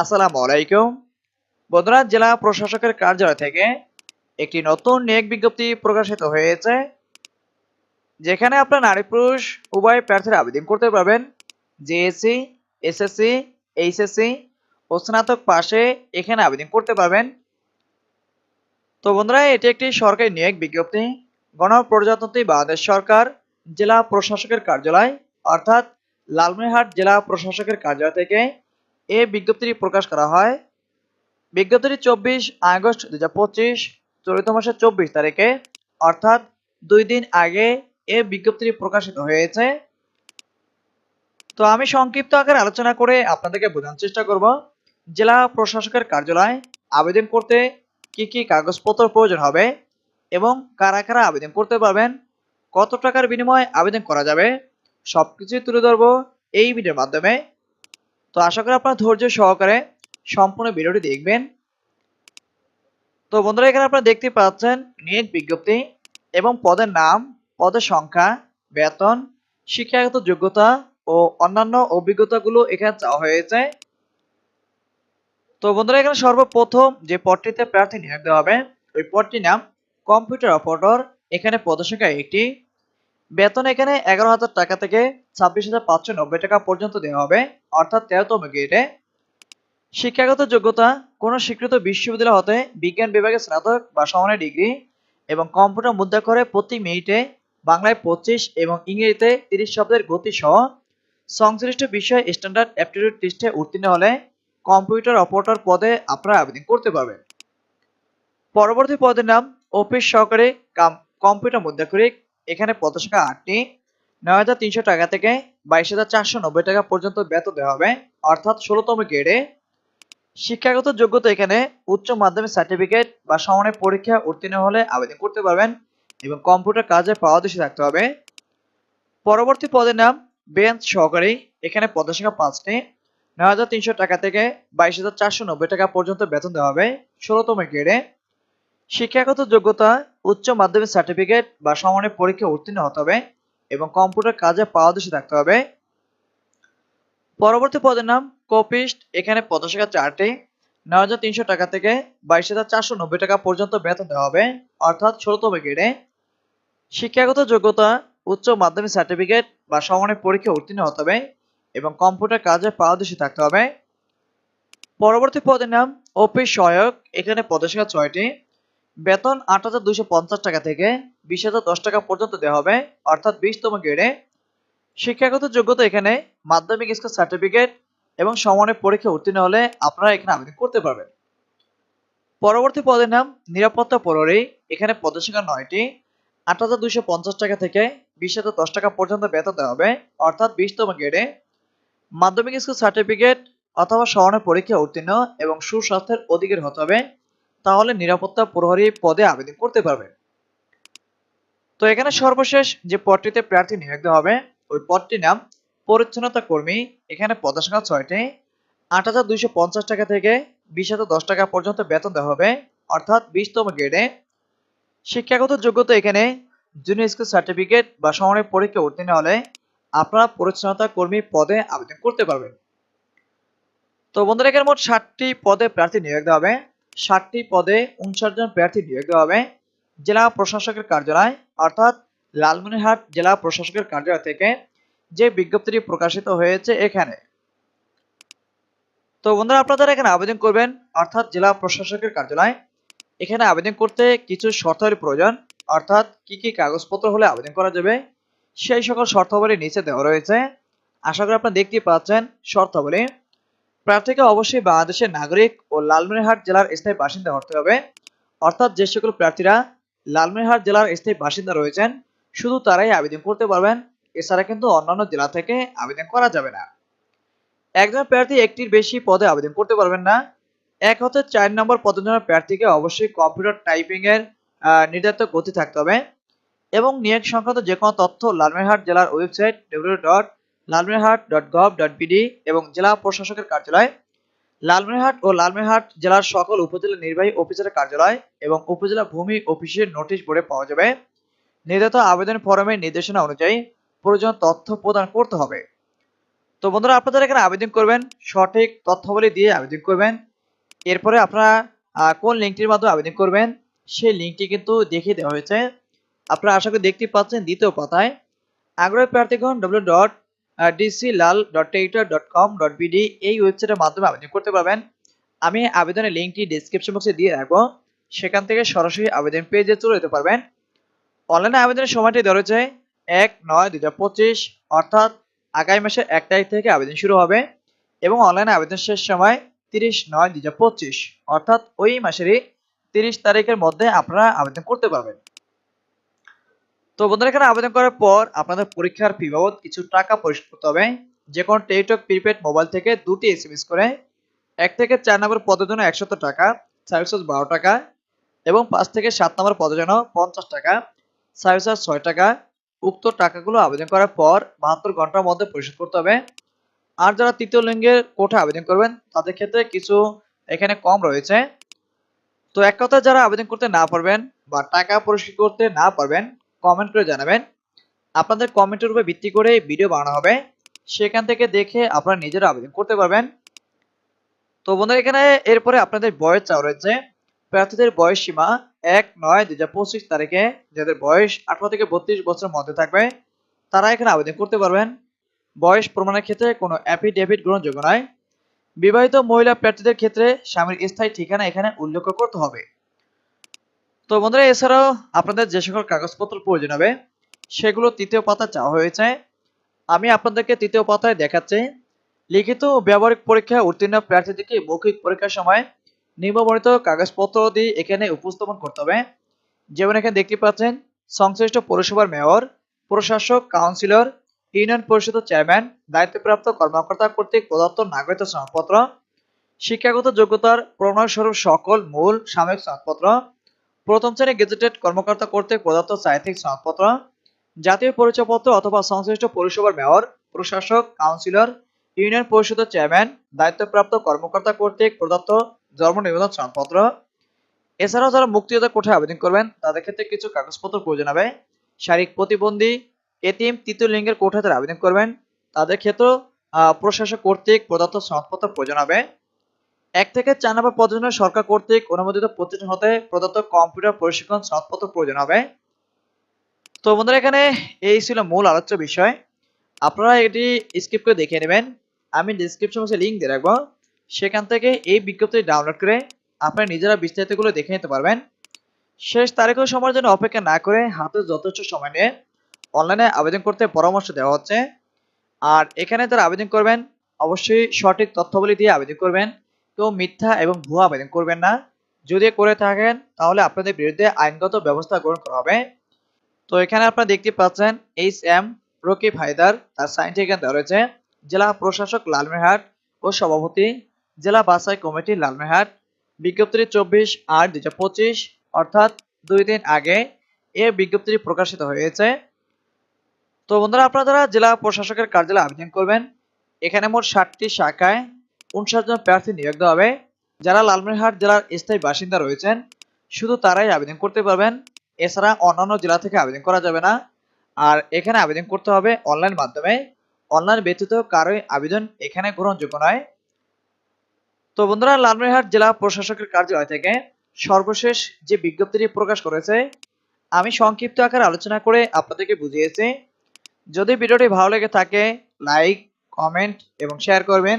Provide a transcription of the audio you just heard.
আসসালামু আলাইকুম। বগুড়া জেলা প্রশাসকের কার্যালয় থেকে একটি নতুন নিয়োগ বিজ্ঞপ্তি প্রকাশিত হয়েছে, যেখানে আপনার নারী পুরুষ, উভয় প্রার্থীরা আবেদন করতে পারবেন। জেএসসি এসএসসি এইচএসসি ও স্নাতক পাশে এখানে আবেদন করতে পারবেন। তো বন্ধুরা, এটি একটি সরকারি নিয়োগ বিজ্ঞপ্তি। গণপ্রজাতন্ত্রী বাংলাদেশ সরকার জেলা প্রশাসকের কার্যালয়, অর্থাৎ লালমনিরহাট জেলা প্রশাসকের কার্যালয় থেকে এ বিজ্ঞপ্তিটি প্রকাশ করা হয়। বিজ্ঞপ্তিটি চব্বিশ আগস্ট দু হাজার পঁচিশ, চলিত মাসের চব্বিশ তারিখে। অর্থাৎ দুই দিন আগে এ বিজ্ঞপ্তিটি প্রকাশিত হয়েছে। তো আমি সংক্ষিপ্ত আকারে আলোচনা করে আপনাদেরকে বোঝানোর চেষ্টা করব। জেলা প্রশাসকের কার্যালয় আবেদন করতে কি কি কাগজপত্র প্রয়োজন হবে এবং কারা কারা আবেদন করতে পারবেন, কত টাকার বিনিময়ে আবেদন করা যাবে, সবকিছুই তুলে ধরবো এই ভিডিওর মাধ্যমে। তো আশা করি আপনারা ধৈর্য সহকারে সম্পূর্ণ ভিডিওটি দেখবেন। তো বন্ধুরা, এখানে আপনারা দেখতে পাচ্ছেন নিয়োগ বিজ্ঞপ্তি এবং পদের নাম, পদের সংখ্যা, বেতন, শিক্ষাগত যোগ্যতা ও অন্যান্য অভিজ্ঞতাগুলো এখানে চাওয়া হয়েছে। তো বন্ধুরা, এখানে সর্বপ্রথম যে পদটিতে প্রার্থী নিয়োগ দেওয়া হবে, ওই পদটির নাম কম্পিউটার অপারেটর। এখানে পদের সংখ্যা একটি বেতন এখানে এগারো হাজার টাকা থেকে ছাব্বিশ হাজার পাঁচশো নব্বই টাকা পর্যন্ত দেওয়া হবে, অর্থাৎ তেরোতম গ্রেডে শিক্ষাগত যোগ্যতা, কোনো স্বীকৃত বিশ্ববিদ্যালয় হতে বিজ্ঞান বিভাগে স্নাতক বা সমানের ডিগ্রি এবং কম্পিউটার মুদ্রাক্ষরে প্রতি মিনিটে বাংলায় পঁচিশ এবং ইংরেজিতে তিরিশ শব্দের গতি সহ সংশ্লিষ্ট বিষয়ে স্ট্যান্ডার্ড অ্যাপটিটিউড টেস্টে উত্তীর্ণ হলে কম্পিউটার অপারেটর পদে আপনারা আবেদন করতে পারবেন। পরবর্তী পদের নাম, অফিস সহকারী কাম, কম্পিউটার মুদ্রাক্ষরিক এখানে পদসংখ্যা আটটি, নয় হাজার তিনশো টাকা থেকে বাইশ হাজার চারশো নব্বই টাকা পর্যন্ত বেতন দেওয়া হবে। অর্থাৎ ষোলোতম গ্রেডে শিক্ষাগত যোগ্যতা এখানে উচ্চ মাধ্যমিক সার্টিফিকেট বা সমানের পরীক্ষা উত্তীর্ণ হলে আবেদন করতে পারবেন এবং কম্পিউটার কাজে পাওয়াদেশি থাকতে হবে। পরবর্তী পদের নাম বেঞ্চ সহকারী, এখানে পদের সংখ্যা পাঁচটি, নয় হাজার তিনশো টাকা থেকে বাইশ হাজার চারশো নব্বই টাকা পর্যন্ত বেতন দেওয়া হবে। ষোলোতম গ্রেডে শিক্ষাগত যোগ্যতা উচ্চ মাধ্যমিক সার্টিফিকেট বা সমানের পরীক্ষা উত্তীর্ণ হতে হবে এবং কম্পিউটার কাজে পাওয়াদেশি থাকতে হবে। পরবর্তী পদের নাম কপিস্ট এখানে পদসংখ্যা চারটি। নয় হাজার তিনশো টাকা থেকে বাইশ হাজার চারশো নব্বই টাকা পর্যন্ত বেতন দেওয়া হবে, অর্থাৎ ষোলোতম গ্রেডে শিক্ষাগত যোগ্যতা, উচ্চ মাধ্যমিক সার্টিফিকেট বা সমানের পরীক্ষা উত্তীর্ণ হতে হবে এবং কম্পিউটার কাজে পারদর্শী থাকতে হবে। পরবর্তী পদের নাম অফিস সহায়ক, এখানে পদসংখ্যা ছয়টি। বেতন আট হাজার দুইশো পঞ্চাশ টাকা থেকে বিশ হাজার দশ টাকা পর্যন্ত দেওয়া হবে, অর্থাৎ বিশতম গ্রেডে শিক্ষাগত যোগ্যতা এখানে, মাধ্যমিক স্কুল সার্টিফিকেট এবং সমানের পরীক্ষা উত্তীর্ণ হলে আপনারা এখানে আবেদন করতে পারবেন। পরবর্তী পদের নাম, নিরাপত্তা প্রহরী। এখানে পদের সংখ্যা নয়টি। আট হাজার দুইশো পঞ্চাশ টাকা থেকে বিশ হাজার দশ টাকা পর্যন্ত বেতন দেওয়া হবে, অর্থাৎ বিশতম গ্রেডে মাধ্যমিক স্কুল সার্টিফিকেট অথবা সমানের পরীক্ষা উত্তীর্ণ এবং সুস্বাস্থ্যের অধিকার হতে হবে। তাহলে নিরাপত্তা প্রহরী পদে আবেদন করতে পারবে। তো এখানে সর্বশেষ যে পদটিতে প্রার্থী নিয়োগ দেওয়া হবে, ওই পদটির নাম পরিচ্ছন্নতা কর্মী। এখানে সংখ্যা ছয়টি। আট হাজার দুইশো পঞ্চাশ টাকা থেকে বিশ হাজার দশ টাকা পর্যন্ত বেতন দেওয়া হবে, অর্থাৎ বিশতম গ্রেডে। শিক্ষাগত যোগ্যতা এখানে জুনিয়র স্কুল সার্টিফিকেট বা সমানের পরীক্ষা উত্তীর্ণ হলে আপনারা পরিচ্ছন্নতা কর্মী পদে আবেদন করতে পারবেন। তো বন্ধুরা, এখানে মোট ষাটটি পদে প্রার্থী নিয়োগ দেওয়া হবে। ষাটটি পদে উনষাট জন প্রার্থী নিয়োগ দেওয়া হবে। জেলা প্রশাসকের কার্যালয়, অর্থাৎ লালমনিরহাট জেলা প্রশাসকের কার্যালয় থেকে যে বিজ্ঞপ্তিটি প্রকাশিত হয়েছে এখানে। তো বন্ধুরা, আপনারা এখানে আবেদন করবেন, অর্থাৎ জেলা প্রশাসকের কার্যালয়। এখানে আবেদন করতে কিছু শর্তাবলী প্রয়োজন, অর্থাৎ কি কি কাগজপত্র হলে আবেদন করা যাবে, সেই সকল শর্তাবলী নিচে দেওয়া রয়েছে। আশা করি আপনারা দেখতে পাচ্ছেন শর্তাবলী। প্রার্থীকে অবশ্যই বাংলাদেশের নাগরিক ও লালমনিরহাট জেলার স্থায়ী বাসিন্দা হতে হবে। অর্থাৎ যে সকল প্রার্থীরা লালমনিরহাট জেলার স্থায়ী বাসিন্দা রয়েছেন, শুধু তারাই আবেদন করতে পারবেন। এছাড়া কিন্তু অন্যান্য জেলা থেকে আবেদন করা যাবে না। একজন প্রার্থী একটির বেশি পদে আবেদন করতে পারবেন না। এক হতে চার নম্বর পদের জন্য প্রার্থীকে অবশ্যই কম্পিউটার টাইপিং এর নির্ধারিত গতি থাকতে হবে। এবং নিয়োগ সংক্রান্ত যে কোনো তথ্য লালমনিরহাট জেলার website W dot Lalmonirhat dot gov dot BD এবং জেলা প্রশাসকের কার্যালয়। লালমনিরহাট ও লালমনিরহাট জেলার সকল উপজেলা নির্বাহী অফিসারের কার্যালয় এবং উপজেলা ভূমি অফিসের নোটিশ বোর্ডে পাওয়া যাবে। নির্ধারিত আবেদন ফরমের নির্দেশনা অনুযায়ী প্রয়োজন তথ্য প্রদান করতে হবে। তো বন্ধুরা আপনারা এখানে আবেদন করবেন, সঠিক তথ্যাবলী দিয়ে আবেদন করবেন। এরপরে আপনারা কোন লিঙ্কটির মাধ্যমে আবেদন করবেন, সেই লিঙ্কটি কিন্তু দেখিয়ে দেওয়া হয়েছে। আপনারা আশা করি দেখতে পাচ্ছেন দ্বিতীয় পাতায়। আগ্রহী প্রার্থীগণ W dot DC Lal dot টেইটার dot com dot BD এই ওয়েবসাইটের মাধ্যমে আবেদন করতে পারবেন। আমি আবেদনের লিঙ্কটি ডিসক্রিপশন বক্সে দিয়ে রাখব। সেখান থেকে সরাসরি আবেদন পেজে চলে যেতে পারবেন। অনলাইনে আবেদনের সময়টি রয়েছে এক নয় দুই পঁচিশ, অর্থাৎ আগামী মাসের এক তারিখ থেকে আবেদন শুরু হবে এবং অনলাইনে আবেদন শেষ সময় তিরিশ নয় দুই অর্থাৎ ওই মাসেরই তিরিশ তারিখের মধ্যে আপনারা আবেদন করতে পারবেন। তো বন্ধুরা, এখানে আবেদন করার পর আপনাদের পরীক্ষার ফি বাবদ কিছু টাকা পরিশোধ করতে হবে। যে কোনো টেলিটক, প্রিপেড, মোবাইল থেকে দুটি এসএমএস করে। এক থেকে চার নম্বর পদের জন্য একশত টাকা সার্ভিস চার্জ বারো টাকা এবং পাঁচ থেকে সাত নম্বর পদের জন্য পঞ্চাশ টাকা সার্ভিস চার্জ ছয় টাকা। উক্ত টাকাগুলো আবেদন করার পর বাহাত্তর ঘণ্টার মধ্যে পরিশোধ করতে হবে। আর যারা তৃতীয় লিঙ্গের কোঠা আবেদন করবেন, তাদের ক্ষেত্রে কিছু এখানে কম রয়েছে। তো এক কথা যারা আবেদন করতে না পারবেন বা টাকা পরিশোধ করতে না পারবেন কমেন্ট করে জানাবেন। আপনাদের কমেন্টের উপর ভিত্তি করে ভিডিও বানানো হবে। সেখান থেকে দেখে আপনারা নিজেরা আবেদন করতে পারবেন। তো বন্ধুরা, এখানে এরপরে আপনাদের বয়স চাওয়া রয়েছে। প্রার্থীদের বয়স সীমা এক, নয়, দুই হাজার পঁচিশ তারিখে। যাদের বয়স আঠারো থেকে বত্রিশ বছরের মধ্যে থাকবে, তারা এখানে আবেদন করতে পারবেন। বয়স প্রমাণের ক্ষেত্রে কোনো অ্যাফিডেভিট গ্রহণযোগ্য নয়। বিবাহিত মহিলা প্রার্থীদের ক্ষেত্রে স্বামীর স্থায়ী ঠিকানা এখানে উল্লেখ করতে হবে। তো বন্ধুরা, এছাড়াও আপনাদের যে সকল কাগজপত্র প্রয়োজন হবে, সেগুলো তৃতীয় পাতা চাওয়া হয়েছে। আমি আপনাদেরকে তৃতীয় পাতায় দেখাচ্ছি। লিখিত ব্যবহারিক পরীক্ষা উত্তীর্ণ প্রার্থীদেরকে মৌখিক পরীক্ষার সময় নিম্নবর্ণিত কাগজপত্র দিয়ে এখানে উপস্থাপন করতে হবে। যেমন এখানে দেখতে পাচ্ছেন, সংশ্লিষ্ট পৌরসভার মেয়র, প্রশাসক, কাউন্সিলর, ইউনিয়ন পরিষদের চেয়ারম্যান, দায়িত্বপ্রাপ্ত কর্মকর্তা কর্তৃক প্রদত্ত নাগরিক সনদপত্র, শিক্ষাগত যোগ্যতার প্রণয়স্বরূপ সকল মূল সাময়িক সনদপত্র প্রথম শ্রেণি গেজেটেড কর্মকর্তা কর্তৃক প্রদত্ত সাহিত্যিক সনদপত্র জাতীয় পরিচয়পত্র অথবা সংশ্লিষ্ট পৌরসভার মেয়র, প্রশাসক, কাউন্সিলর, ইউনিয়ন পরিষদের চেয়ারম্যান, দায়িত্বপ্রাপ্ত কর্মকর্তা কর্তৃক প্রদত্ত জন্ম নিবন্ধন সনদপত্র এছাড়াও যারা মুক্তিযোদ্ধা কোঠায় আবেদন করবেন, তাদের ক্ষেত্রে কিছু কাগজপত্র প্রয়োজন হবে। শারীরিক প্রতিবন্ধী এটিএম তৃতীয় লিঙ্গের কোঠায় যারা আবেদন করবেন, তাদের ক্ষেত্রেও প্রশাসক কর্তৃক প্রদত্ত সনদপত্র প্রয়োজন হবে। এক থেকে চার নম্বর পদের সরকার কর্তৃক অনুমোদিত প্রতিষ্ঠান হতে প্রদত্ত কম্পিউটার প্রশিক্ষণ সনদপত্র প্রয়োজন হবে। তো বন্ধুরা, এখানে এই ছিল মূল আলোচ্য বিষয়। আপনারা এটি স্কিপ করে দেখে নেবেন। আমি ডিসক্রিপশন বক্সে লিঙ্ক দিয়ে রাখব। সেখান থেকে এই বিজ্ঞপ্তি ডাউনলোড করে আপনারা নিজেরা বিস্তারিতগুলো দেখে নিতে পারবেন। শেষ তারিখ ও সময়ের জন্য অপেক্ষা না করে হাতে যথেষ্ট সময় নিয়ে অনলাইনে আবেদন করতে পরামর্শ দেওয়া হচ্ছে। আর এখানে যারা আবেদন করবেন, অবশ্যই সঠিক তথ্যাবলী দিয়ে আবেদন করবেন। কেউ মিথ্যা এবং ভুয়া আবেদন করবেন না। যদি করে থাকেন, তাহলে আপনাদের বিরুদ্ধে আইনগত ব্যবস্থা গ্রহণ করা হবে। তো এখানে আপনারা দেখতে পাচ্ছেন, এইচ এম রকিব হায়দার, তার সাইনটি এখানে দেওয়া রয়েছে। জেলা প্রশাসক লালমেরহাট ও সভাপতি, জেলা বাছাই কমিটি লালমেরহাট। বিজ্ঞপ্তি চব্বিশ আট দুই পঁচিশ, অর্থাৎ দুই দিন আগে এর বিজ্ঞপ্তিটি প্রকাশিত হয়েছে। তো বন্ধুরা, আপনারা জেলা প্রশাসকের কার্যালয়ে আবেদন করবেন, এখানে মোট ষাটটি শাখায় উনষাট জন প্রার্থী নিয়োগ দেওয়া হবে। যারা লালমনিরহাট জেলার স্থায়ী বাসিন্দা রয়েছেন, শুধু তারাই আবেদন করতে পারবেন। এছাড়া অন্যান্য জেলা থেকে আবেদন করা যাবে না। আর এখানে আবেদন করতে হবে অনলাইন মাধ্যমে। অনলাইন ব্যতীত কারোই আবেদন এখানে গ্রহণযোগ্য নয়। তো বন্ধুরা, লালমনিরহাট জেলা প্রশাসকের কার্যালয় থেকে সর্বশেষ যে বিজ্ঞপ্তিটি প্রকাশ করেছে, আমি সংক্ষিপ্ত আকারে আলোচনা করে আপনাদেরকে বুঝিয়েছি। যদি ভিডিওটি ভালো লেগে থাকে, লাইক, কমেন্ট এবং শেয়ার করবেন।